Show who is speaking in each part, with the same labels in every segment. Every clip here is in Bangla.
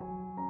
Speaker 1: Thank you.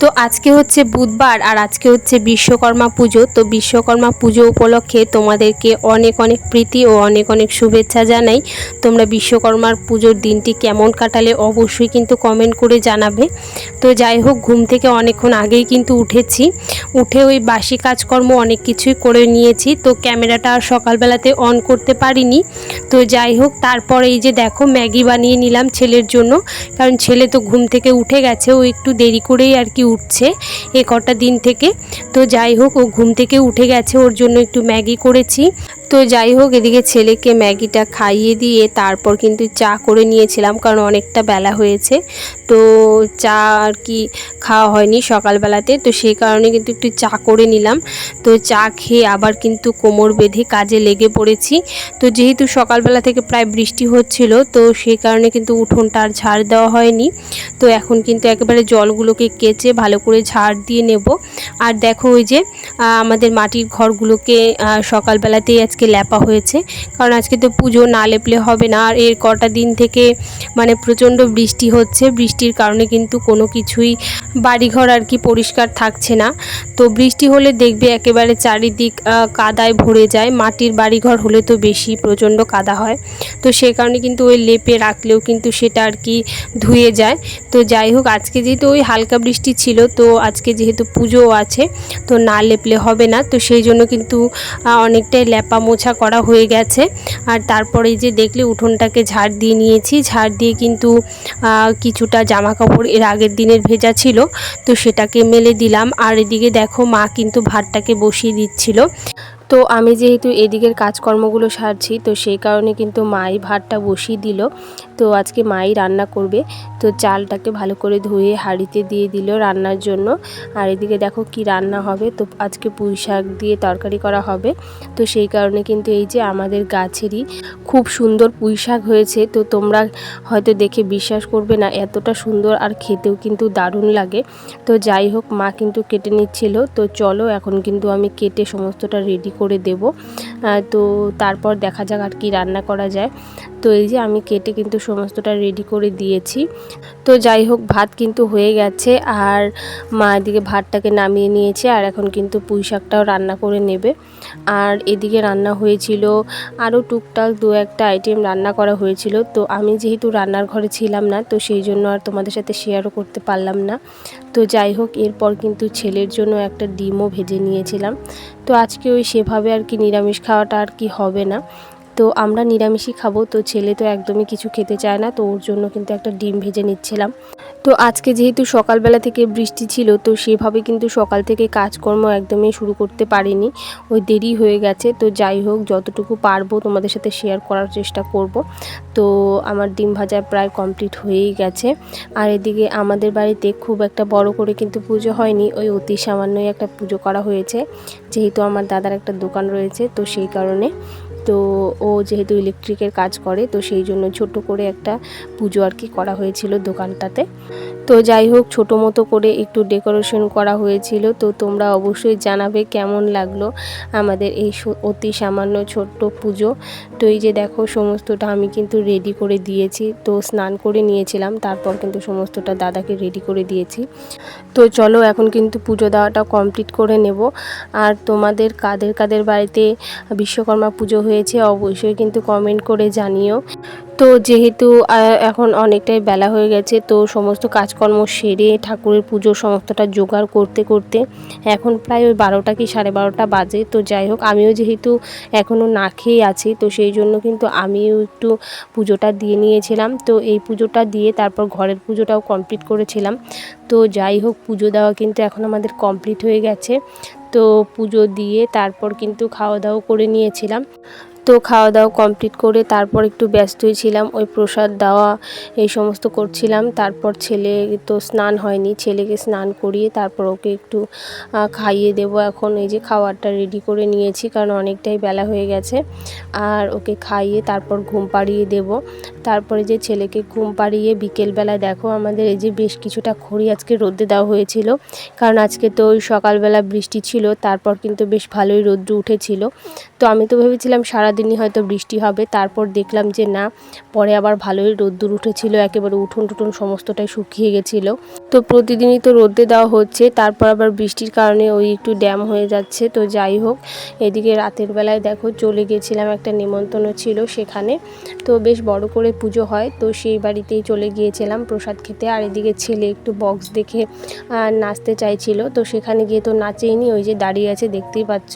Speaker 1: তো আজকে হচ্ছে বুধবার আর আজকে হচ্ছে বিশ্বকর্মা পুজো। তো বিশ্বকর্মা পুজো উপলক্ষে তোমাদেরকে অনেক অনেক প্রীতি ও অনেক অনেক শুভেচ্ছা জানাই। তোমরা বিশ্বকর্মার পুজোর দিনটি কেমন কাটালে অবশ্যই কিন্তু কমেন্ট করে জানাবে। তো যাই হোক, ঘুম থেকে অনেকক্ষণ আগেই কিন্তু উঠেছি। উঠে ওই বাসি কাজকর্ম অনেক কিছুই করে নিয়েছি। তো ক্যামেরাটা আর সকালবেলাতে অন করতে পারিনি। তো যাই হোক, তারপর এই যে দেখো, ম্যাগি বানিয়ে নিলাম ছেলের জন্য। কারণ ছেলে তো ঘুম থেকে উঠে গেছে, ও একটু দেরি করেই আর কি উঠছে এ কটা দিন থেকে। তো যাই হোক, ও ঘুম থেকে উঠে গেছে, ওর জন্য একটু ম্যাগি করেছি। তো যাই হোক, এদিকে ছেলেকে ম্যাগিটা খাইয়ে দিয়ে তারপর কিন্তু চা করে নিয়েছিলাম, কারণ অনেকটা বেলা হয়েছে। তো চা আর কি খাওয়া হয়নি সকালবেলাতে, তো সেই কারণে কিন্তু একটু চা করে নিলাম। তো চা খেয়ে আবার কিন্তু কোমর বেঁধে কাজে লেগে পড়েছি। তো যেহেতু সকালবেলা থেকে প্রায় বৃষ্টি হচ্ছিল, তো সেই কারণে কিন্তু উঠোনটা আর ঝাড় দেওয়া হয়নি। তো এখন কিন্তু একেবারে জলগুলোকে কেচে ভালো করে ঝাড় দিয়ে নেব। আর দেখো ওই যে আমাদের মাটির ঘরগুলোকে সকালবেলাতেই আজকে ল্যাপা হয়েছে। কারণ আজকে তো পুজো না লেপলে হবে না। আর এর কটা দিন থেকে মানে প্রচণ্ড বৃষ্টি হচ্ছে। বৃষ্টির কারণে কিন্তু কোনো কিছুই বাড়িঘর আর কি পরিষ্কার থাকছে না। তো বৃষ্টি হলে দেখবে একেবারে চারিদিক কাদায় ভরে যায়। মাটির বাড়িঘর হলে তো বেশি প্রচণ্ড কাদা হয়। তো সে কারণে কিন্তু ওই লেপে রাখলেও কিন্তু সেটা আর কি ধুয়ে যায়। তো যাই হোক, আজকে যেহেতু ওই হালকা বৃষ্টি ছিল, তো আজকে যেহেতু পুজোও আছে, তো না লেপলে হবে না, তো সেই জন্য কিন্তু অনেকটাই ল্যাপা মোছা করা হয়ে গেছে। আর তারপরে যে দেখলে উঠোনটাকে ঝাড় দিয়ে নিয়েছি, ঝাড় দিয়ে কিন্তু কিছুটা জামা কাপড় এর আগের দিনের ভেজা ছিল, তো সেটাকে মেলে দিলাম। আর এদিকে দেখো মা কিন্তু ভাতটাকে বসিয়ে দিচ্ছিল। তো আমি যেহেতু এদিকের কাজকর্মগুলো সারছি, তো সেই কারণে কিন্তু মাই ভাতটা বসিয়ে দিল। তো আজকে মাই রান্না করবে, তো চালটাকে ভালো করে ধুয়ে হাঁড়িতে দিয়ে দিল রান্নার জন্য। আর এদিকে দেখো কি রান্না হবে, তো আজকে পুঁই শাক দিয়ে তরকারি করা হবে। তো সেই কারণে কিন্তু এই যে আমাদের গাছেরই খুব সুন্দর পুঁই শাক হয়েছে, তো তোমরা হয়তো দেখে বিশ্বাস করবে না, এতটা সুন্দর আর খেতেও কিন্তু দারুণ লাগে। তো যাই হোক, মা কিন্তু কেটে নিচ্ছিল, তো চলো এখন কিন্তু আমি কেটে সমস্তটা রেডি করে দেব। তো তারপর দেখা যাক আর কি রান্না করা যায়। তো এই যে আমি কেটে কিন্তু সমস্তটা রেডি করে দিয়েছি। তো যাই হোক, ভাত কিন্তু হয়ে গেছে আর মা এদিকে ভাতটাকে নামিয়ে নিয়েছে আর এখন কিন্তু পুঁই শাকটাও রান্না করে নেবে। আর এদিকে রান্না হয়েছিল, আরও টুকটাক দু একটা আইটেম রান্না করা হয়েছিল। তো আমি যেহেতু রান্নার ঘরে ছিলাম না, তো সেই জন্য আর তোমাদের সাথে শেয়ারও করতে পারলাম না। তো যাই হোক, এরপর কিন্তু ছেলের জন্য একটা ডিমও ভেজে নিয়েছিলাম। তো আজকে ওই সেভাবে আর কি নিরামিষ খাওয়াটা আর কি হবে না। তো আমরা নিরামিষই খাব। তো ছেলে তো একদমই কিছু খেতে চায় না, তো ওর জন্য কিন্তু একটা ডিম ভেজে নিচ্ছিলাম। তো আজকে যেহেতু সকালবেলা থেকে বৃষ্টি ছিল, তো সেভাবে কিন্তু সকাল থেকে কাজকর্ম একদমই শুরু করতে পারিনি। ওই দেরি হয়ে গেছে, তো যাই হোক, যতটুকু পারব তোমাদের সাথে শেয়ার করার চেষ্টা করব। তো আমার ডিম ভাজা প্রায় কমপ্লিট হয়েই গেছে। আর এদিকে আমাদের বাড়িতে খুব একটা বড় করে কিন্তু পুজো হয়নি, ওই অতি সামান্যই একটা পুজো করা হয়েছে। যেহেতু আমার দাদার একটা দোকান রয়েছে, তো সেই কারণে তো ও যেহেতু ইলেকট্রিকের কাজ করে, তো সেই জন্য ছোট করে একটা পুজো আর কি করা হয়েছিল দোকানটাতে। তো যাই হোক, ছোটো মতো করে একটু ডেকোরেশন করা হয়েছিল। তো তোমরা অবশ্যই জানাবে কেমন লাগল আমাদের এই অতি সামান্য ছোট্ট পুজো। তো এই যে দেখো, সমস্তটা আমি কিন্তু রেডি করে দিয়েছি। তো স্নান করে নিয়েছিলাম, তারপর কিন্তু সমস্তটা দাদাকে রেডি করে দিয়েছি। তো চলো, এখন কিন্তু পুজো দেওয়াটা কমপ্লিট করে নেব। আর তোমাদের কাদের কাদের বাড়িতে বিশ্বকর্মা পুজো হয়েছে, অবশ্যই কিন্তু কমেন্ট করে জানিও। তো যেহেতু এখন অনেকটাই বেলা হয়ে গেছে, তো সমস্ত কাজকর্ম সেরে ঠাকুরের পুজো সমস্তটা জোগাড় করতে করতে এখন প্রায় ওই বারোটা কি সাড়ে বারোটা বাজে। তো যাই হোক, আমিও যেহেতু এখনও না খেয়ে আছি, তো সেই জন্য কিন্তু আমিও একটু পুজোটা দিয়ে নিয়েছিলাম। তো এই পুজোটা দিয়ে তারপর ঘরের পুজোটাও কমপ্লিট করেছিলাম। তো যাই হোক, পুজো দেওয়া কিন্তু এখন আমাদের কমপ্লিট হয়ে গেছে। তো পুজো দিয়ে তারপর কিন্তু খাওয়া দাওয়া করে নিয়েছিলাম। তো খাওয়া দাওয়া কমপ্লিট করে তারপর একটু ব্যস্তই ছিলাম, ওই প্রসাদ দেওয়া এই সমস্ত করছিলাম। তারপর ছেলে তো স্নান হয়নি, ছেলেকে স্নান করিয়ে তারপর ওকে একটু খাইয়ে দেব। এখন এই যে খাবারটা রেডি করে নিয়েছি, কারণ অনেকটাই বেলা হয়ে গেছে। আর ওকে খাইয়ে তারপর ঘুম পাড়িয়ে দেব। তারপরে যে ছেলেকে ঘুম পাড়িয়ে বিকেলবেলা দেখো আমাদের এই যে বেশ কিছুটা খড়ি আজকে রোদে দেওয়া হয়েছিল। কারণ আজকে তো ওই সকালবেলা বৃষ্টি ছিল, তারপর কিন্তু বেশ ভালোই রোদ্র উঠেছিল। তো আমি তো ভেবেছিলাম সারাদিনই হয়তো বৃষ্টি হবে। তারপর দেখলাম যে না, পরে আবার ভালোই রোদ্দুর উঠেছিল, একেবারে উঠোন টুঠোন সমস্তটাই শুকিয়ে গেছিল। তো প্রতিদিনই তো রোদে দেওয়া হচ্ছে, তারপর আবার বৃষ্টির কারণে ওই একটু ড্যাম হয়ে যাচ্ছে। তো যাই হোক, এদিকে রাতের বেলায় দেখো চলে গেছিলাম, একটা নিমন্ত্রণ ছিল সেখানে। তো বেশ বড় করে পুজো হয়, তো সেই বাড়িতেই চলে গিয়েছিলাম প্রসাদ খেতে। আর এদিকে ছেলে একটু বক্স দেখে নাচতে চাইছিল। তো সেখানে গিয়ে তো নাচেইনি, ওই যে দাঁড়িয়ে আছে, দেখতেই পাচ্ছ।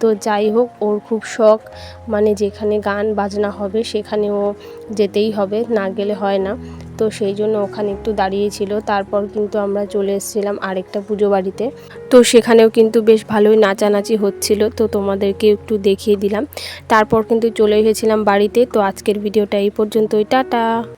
Speaker 1: তো যাই হোক, ওর খুব শখ। মানে যেখানে গান বাজনা হবে সেখানেও যেতেই হবে, না গেলে হয় না। তো সেই জন্য ওখানে একটু দাঁড়িয়েছিল তারপর কিন্তু আমরা চলে এসেছিলাম আরেকটা পুজো বাড়িতে। তো সেখানেও কিন্তু বেশ ভালোই নাচানাচি হচ্ছিল, তো তোমাদেরকে একটু দেখিয়ে দিলাম। তারপর কিন্তু চলে এসেছিলাম বাড়িতে, তো আজকের ভিডিওটা এই পর্যন্তই, টাটা!